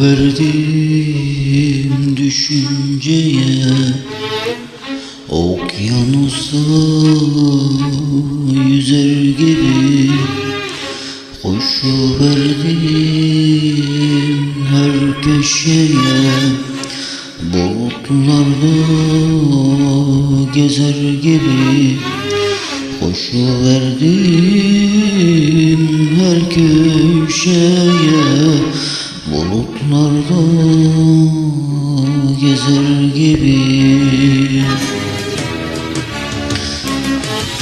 verdim düşünceye Okyanusa yüzer gibi Koşu verdim her köşeye. Bulutlarda gezer gibi Koşu verdim her köşeye Bulutlarda gezer gibi.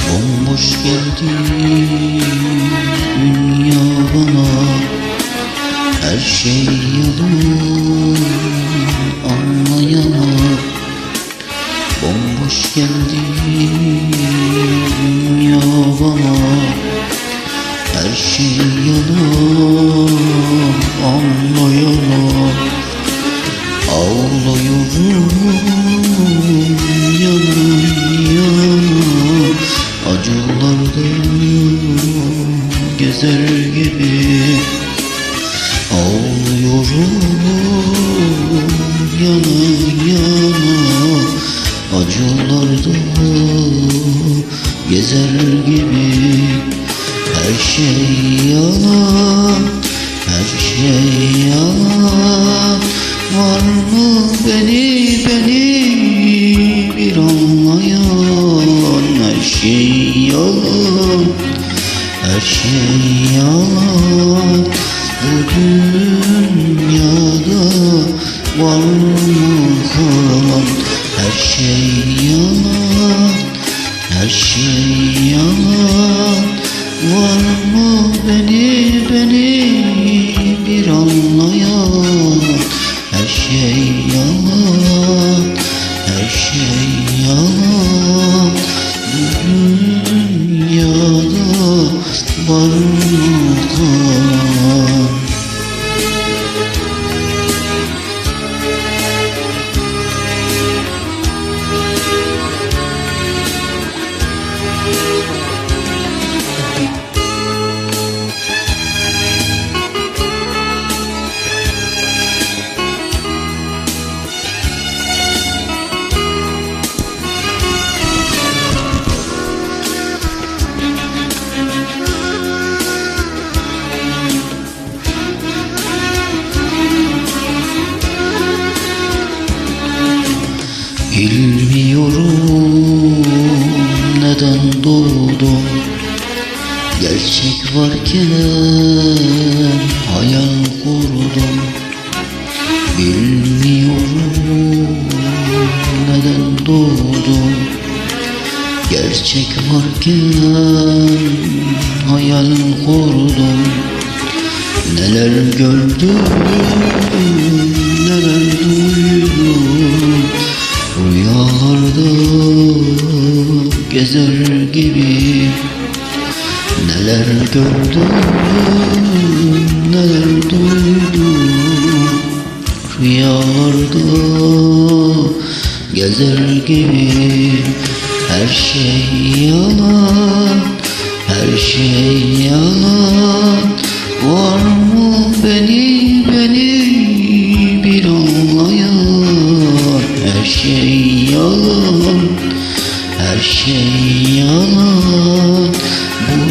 Bomboş geldi dünya bana. Her şey yalan anlayana. Bomboş geldi dünya bana. Her şey yalan anlayana Ağlıyorum yana yana Acılarda gezer gibi Ağlıyorum yana yana Acılarda gezer gibi Her şey yalan Her şey yalan. Var mı beni beni bir anlayan? Her şey yalan. Her şey yalan. Bu dünyada var mı kalan? Her şey yalan. Her şey yalan. Var mı beni neden doğdum Gerçek varken hayal kurdum. Bilmiyorum neden doğdum Gerçek varken hayal kurdum. Neler gördüm, neler duydum Rüyalarda gezer gibi Neler gördüm, neler duydum. Rüyalarda gezer gibi Her şey yalan, her şey yalan. Var mı beni,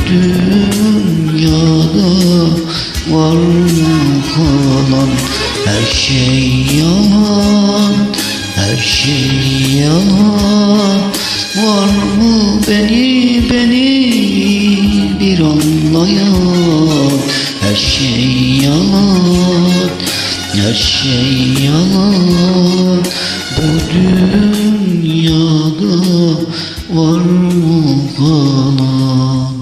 dünyada var mı kalan Her şey yalan, her şey yalan. Var mı beni, beni bir anlayan? Her şey yalan, her şey yalan. Bu dünyada var mı kalan